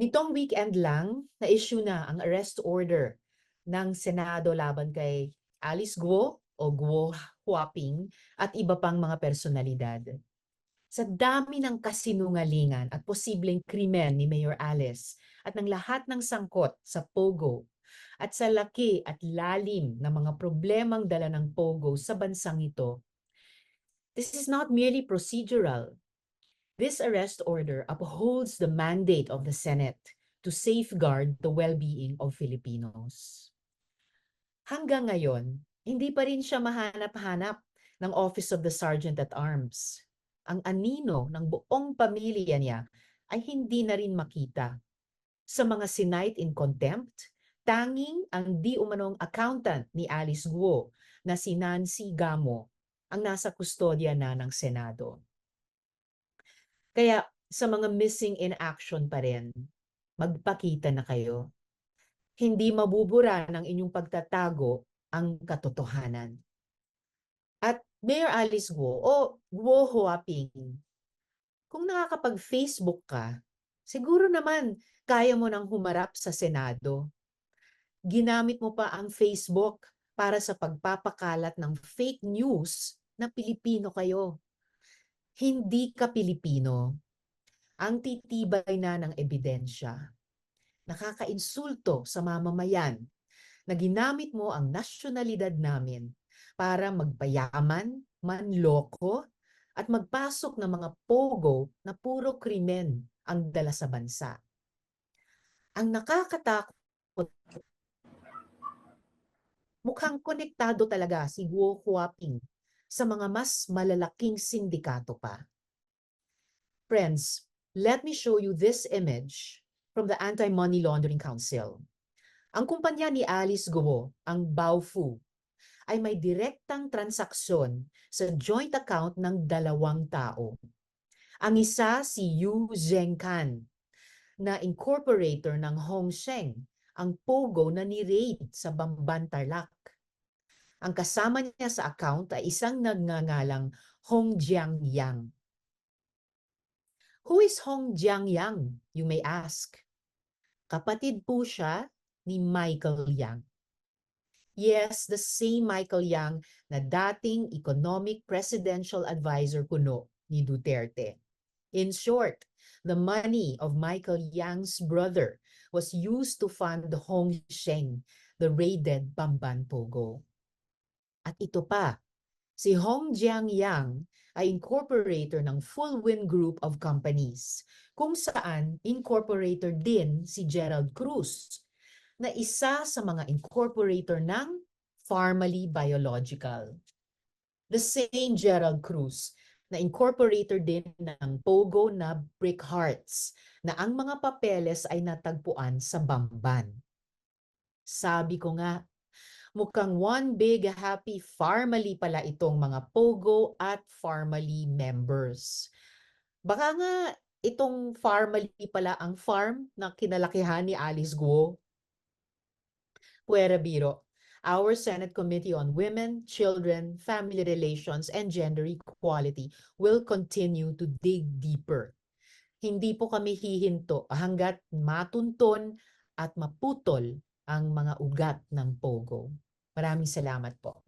Nitong weekend lang, na-issue na ang arrest order ng Senado laban kay Alice Guo o Guo Huaping at iba pang mga personalidad. Sa dami ng kasinungalingan at posibleng krimen ni Mayor Alice at ng lahat ng sangkot sa Pogo at sa laki at lalim ng mga problemang dala ng Pogo sa bansang ito, this is not merely procedural. This arrest order upholds the mandate of the Senate to safeguard the well-being of Filipinos. Hanggang ngayon, hindi pa rin siya mahanap-hanap ng Office of the Sergeant at Arms. Ang anino ng buong pamilya niya ay hindi na rin makita. Sa mga sinight in contempt, tanging ang di umanong accountant ni Alice Guo na si Nancy Gamo ang nasa kustodya na ng Senado. Kaya sa mga missing in action pa rin, magpakita na kayo. Hindi mabubura ng inyong pagtatago ang katotohanan. At Mayor Alice Guo o Guo Huaping, kung nakakapag-Facebook ka, siguro naman kaya mo nang humarap sa Senado. Ginamit mo pa ang Facebook para sa pagpapakalat ng fake news na Pilipino kayo. Hindi ka Pilipino. Ang titibay na ng ebidensya. Nakakainsulto sa mamamayan na ginamit mo ang nasyonalidad namin para magpayaman, manloko, at magpasok ng mga pogo na puro krimen ang dala sa bansa. Ang nakakatakot, mukhang konektado talaga si Guo Huaping sa mga mas malalaking sindikato pa. Friends, let me show you this image from the Anti-Money Laundering Council. Ang kumpanya ni Alice Guo, ang Baofu, ay may direktang transaksyon sa joint account ng dalawang tao. Ang isa si Yu Zhengkan, na incorporator ng Hongsheng, ang Pogo na ni-raid sa Bamban Tarlac. Ang kasama niya sa account ay isang nagngangalang Hong Jiang Yang. Who is Hong Jiang Yang, you may ask? Kapatid po siya ni Michael Yang. Yes, the same Michael Yang na dating economic presidential advisor kuno ni Duterte. In short, the money of Michael Yang's brother was used to fund Hong Sheng, the raided Bamban Pogo. Ito pa, si Hong Jiang Yang ay incorporator ng Full Wind Group of Companies, kung saan incorporator din si Gerald Cruz, na isa sa mga incorporator ng Farmally Biological. The same Gerald Cruz na incorporator din ng Pogo na Brick Hearts na ang mga papeles ay natagpuan sa Bamban. Sabi ko nga, mukhang one big happy Farmally pala itong mga Pogo at Farmally members. Baka nga itong Farmally pala ang farm na kinalakihan ni Alice Guo Puera Biro, our Senate Committee on Women, Children, Family Relations, and Gender Equality will continue to dig deeper. Hindi po kami hihinto hanggat matunton at maputol ang mga ugat ng Pogo. Maraming salamat po.